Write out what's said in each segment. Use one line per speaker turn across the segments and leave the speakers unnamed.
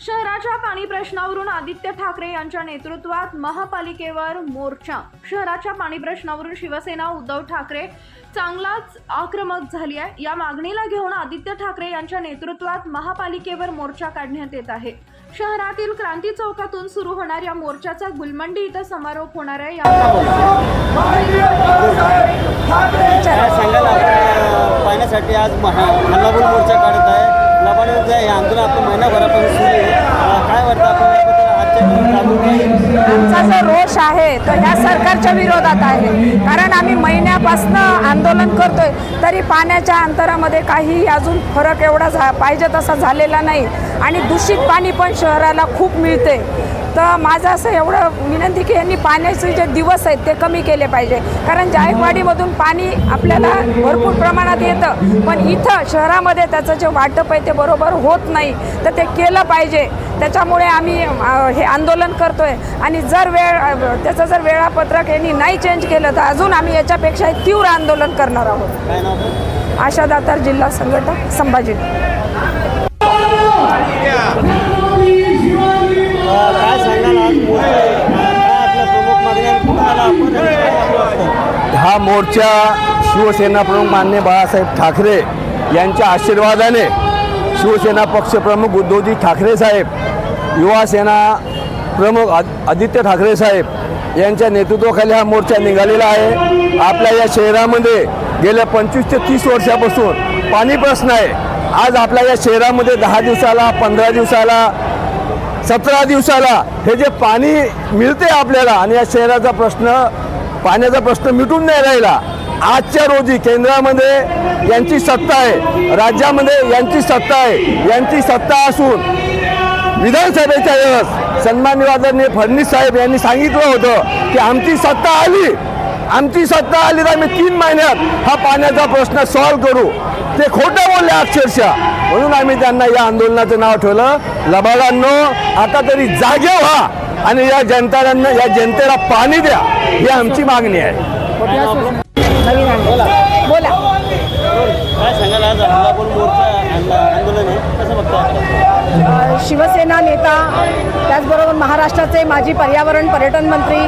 शहराच्या पाणी प्रश्नावरून आदित्य ठाकरे यांच्या नेतृत्वात महापालिकेवर मोर्चा. शहराच्या पाणी प्रश्नावरून शिवसेना उद्धव ठाकरे चांगलाच आक्रमक झाली आहे. या मागणीला घेऊन आदित्य ठाकरे यांच्या नेतृत्वात महापालिकेवर मोर्चा काढण्यात येत आहे. शहरातील क्रांती चौकातून सुरू होणाऱ्या मोर्चाचा गुलमंडी इथं समारोप होणार आहे. या
पाहण्यासाठी आज मोर्चा काढत आहे. आंदोलन आपण महिनाभरापासून
आमचा जो रोष आहे तो ह्या सरकारच्या विरोधात आहे. कारण आम्ही महिन्यापासून आंदोलन करतोय तरी पाण्याच्या अंतरामध्ये काही अजून फरक एवढा झा पाहिजे तसा झालेला नाही. आणि दूषित पाणी पण शहराला खूप मिळते तर माझं असं एवढं विनंती की यांनी पाण्याचे जे दिवस आहेत ते कमी केले पाहिजे. कारण जायकवाडीमधून पाणी आपल्याला भरपूर प्रमाणात येतं. पण इथं शहरामध्ये त्याचं जे वाटप आहे ते बरोबर होत नाही. तर ते केलं पाहिजे. त्याच्यामुळे आम्ही हे आंदोलन करतोय आणि जर वेळ त्याचं जर वेळापत्रक यांनी नाही चेंज केलं तर अजून आम्ही याच्यापेक्षा तीव्र आंदोलन करणार आहोत? आशा दातार जिल्हा संघटक संभाजी
आहे.
हा मोर्चा शिवसेना प्रमुख मान्य बाळासाहेब ठाकरे यांच्या आशीर्वादाने शिवसेना पक्षप्रमुख उद्धवजी ठाकरे साहेब युवासेना प्रमुख आद- आदित्य ठाकरे साहेब यांच्या नेतृत्वाखाली हा मोर्चा निघालेला आहे. आपल्या या शहरामध्ये गेल्या पंचवीस ते तीस वर्षापासून पाणी प्रश्न आहे. आज आपल्या या शहरामध्ये दहा दिवसाला पंधरा दिवसाला सतरा दिवसाला हे जे पाणी मिळते आपल्याला आणि या शहराचा प्रश्न पाण्याचा प्रश्न मिटून नाही राहिला आजच्या रोजी केंद्रामध्ये यांची सत्ता आहे राज्यामध्ये यांची सत्ता आहे यांची सत्ता असून विधानसभेच्या वेळेस सन्माननीय आदरणीय फडणवीस साहेब यांनी सांगितलं होतं की आमची सत्ता आली आमची सत्ता आली तर आम्ही तीन महिन्यात हा पाण्याचा प्रश्न सॉल्व्ह करू. ते खोटं बोलले अक्षरशः. म्हणून आम्ही त्यांना या आंदोलनाचं नाव ठेवलं. लबाडांनो आता तरी जागे व्हा आणि या जनतांना या जनतेला पाणी द्या ही आमची मागणी आहे.
काय नाव आपलं?
बोला.
काय सांगाल आज मोर्चा आंदोलन आहे? कसं बघता आपण?
शिवसेना नेता त्याचबरोबर महाराष्ट्राचे माजी पर्यावरण पर्यटन मंत्री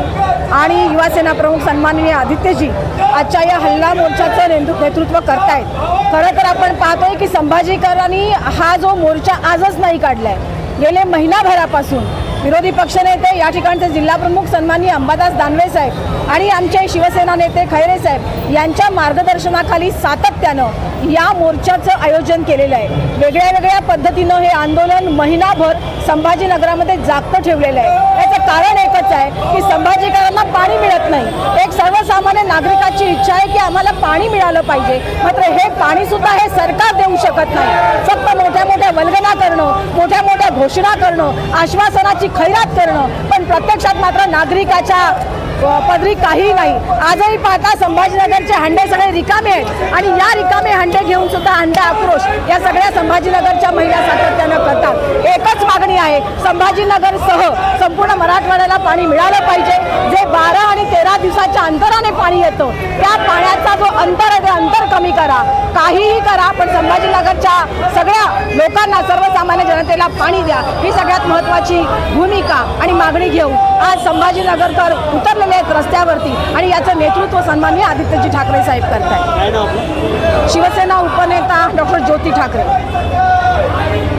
आणि युवा सेना प्रमुख सन्माननीय आदित्यजी आजच्या या हल्ला मोर्चाचं नेतृ- नेतृत्व करतायत. खरं तर आपण पाहतोय की संभाजीकरांनी हा जो मोर्चा आजच नाही काढलाय. गेले महिनाभरापासून विरोधी पक्षनेते या ठिकाणचे जिल्हाप्रमुख सन्माननीय अंबादास दानवे साहेब आणि आमचे शिवसेना नेते खैरे साहेब यांच्या मार्गदर्शनाखाली सातत्यानं या मोर्चाचं आयोजन केलेलं आहे. वेगळ्या वेगळ्या पद्धतीनं हे आंदोलन महिनाभर संभाजीनगरामध्ये जागतं ठेवलेलं आहे. याचं कारण एकच आहे की संभाजीकरांना पाणी मिळत नाही. एक सर्वसामान्य नागरिकाची इच्छा आहे की आम्हाला पाणी मिळालं पाहिजे. मात्र हे पाणी सुद्धा हे सरकार देऊ शकत नाही. फक्त मोठ्या मोठ्या वल्गना करणं मोठ्या मोठ्या घोषणा करणं आश्वासनाची खैरात करणं. पण प्रत्यक्षात मात्र नागरिकाच्या पदरी काही नाही. आजही पाहता संभाजीनगरचे हंडे सगळे रिकामे आहेत. आणि या रिकामे हंडे घेऊन सुद्धा हंडा आक्रोश या सगळ्या संभाजीनगरच्या महिला सातत्यानं करतात. संभाजीनगरसह संपूर्ण मराठवाड्याला पाणी मिळालं पाहिजे. जे बारा आणि तेरा दिवसाच्या अंतराने पाणी येतं त्या पाण्याचा जो अंतर आहे ते अंतर कमी करा. काहीही करा पण संभाजीनगरच्या सगळ्या लोकांना सर्वसामान्य जनतेला पाणी द्या. ही सगळ्यात महत्त्वाची भूमिका आणि मागणी घेऊन आज संभाजीनगरकर उतरलेले आहेत रस्त्यावरती आणि याचं नेतृत्व सन्माननीय आदित्यजी ठाकरे साहेब
नाव आपलं?
शिवसेना उपनेता डॉक्टर ज्योती ठाकरे.